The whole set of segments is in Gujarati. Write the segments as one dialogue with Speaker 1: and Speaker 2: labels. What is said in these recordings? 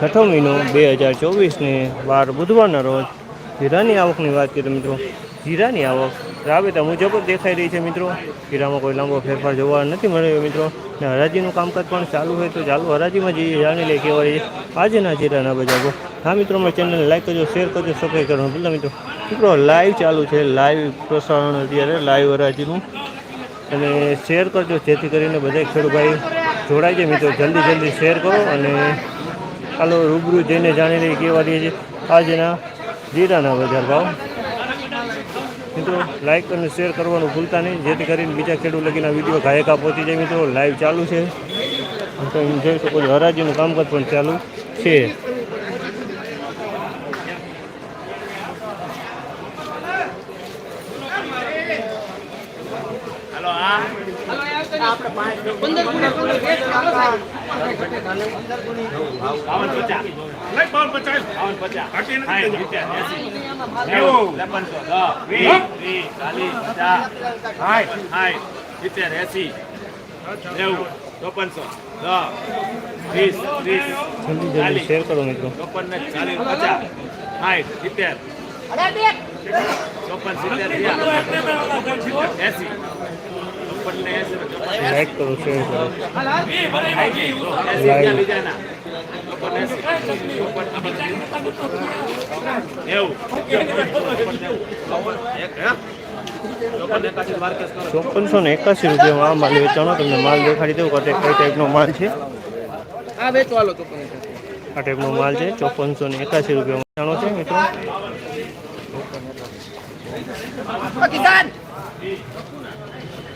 Speaker 1: છઠ્ઠો મહિનો બે હજાર ચોવીસને વાર બુધવારના રોજ જીરાની આવકની વાત કરીએ મિત્રો જીરાની આવક રાબેતા મુજબ જ દેખાઈ રહી છે મિત્રો. જીરામાં કોઈ લાંબો ફેરફાર જોવા નથી મળ્યો મિત્રો. ને હરાજીનું કામકાજ પણ ચાલુ હોય તો ચાલુ હરાજીમાં જઈએ જાણી લઈએ કેવા રહીએ આજના જીરાના બજારો. હા મિત્રો મારી ચેનલને લાઈક કરજો શેર કરજો સબસ્ક્રાઈબ કરવાનું ભૂલતા મિત્રો. મિત્રો લાઈવ ચાલુ છે. લાઈવ પ્રસારણ અત્યારે લાઈવ હરાજીનું. અને શેર કરજો, જેથી કરીને બધા ખેડૂતભાઈ જોડાઈ જાય મિત્રો. જલ્દી જલ્દી શેર કરો અને ચાલો રૂબરૂ જઈને જાણી લઈએ કેવા દે છે. આજના જીરાના બજાર ભાવ. મિત્રો લાઇક અને શેર કરવાનું ભૂલતા નહીં. જેથી કરીને બીજા ખેડૂત લગીના વીડિયો ગાયકા પહોંચી જાય. મિત્રો લાઈવ ચાલુ છે. તમે જોઈ શકો છો, હરાજીનું કામકાજ પણ ચાલુ છે.
Speaker 2: બાવન પચાસ સિત્તેર એસી નેવું ચોપનસો દસ વીસ વીસ
Speaker 1: જલ્દી જલ્દી શેર કરો મિત્રો
Speaker 2: ચોપન ને ચાલીસ પચાસ સાઠ સિત્તેર ચોપન સિત્તેર એસી ચોપન ને એસી
Speaker 1: લાઈક કરો શેર કરો. ચોપનસો ને એકાસી રૂપિયામાં આ માલ વેચાણો તમને માલ દેખાડી દઉં કઈ ટાઈપનો માલ છે? આ ટાઈપનો માલ છે ચોપનસો ને એકાસી રૂપિયામાં વેચાણો છે મિત્રો.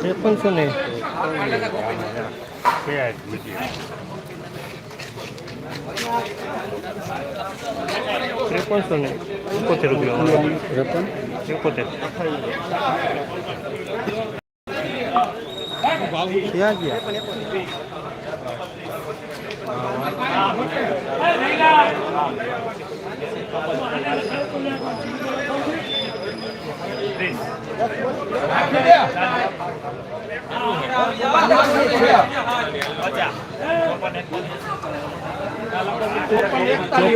Speaker 1: ત્રેપનસો ને. ત્રેપનસો ને. એકોતેર રૂપિયા એકોતેર. ક્યાં ગયા?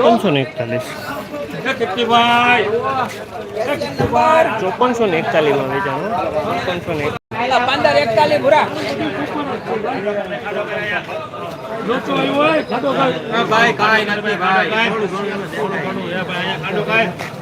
Speaker 1: ચોપનસો ને એકતાલીસ ચોપનસો ને એકતાલીસમાં વેચાણું ચોપનસો ને
Speaker 3: પંદર એકતાલીસ ભૂરા
Speaker 2: ભાઈ કાંઈ નથી ભાઈ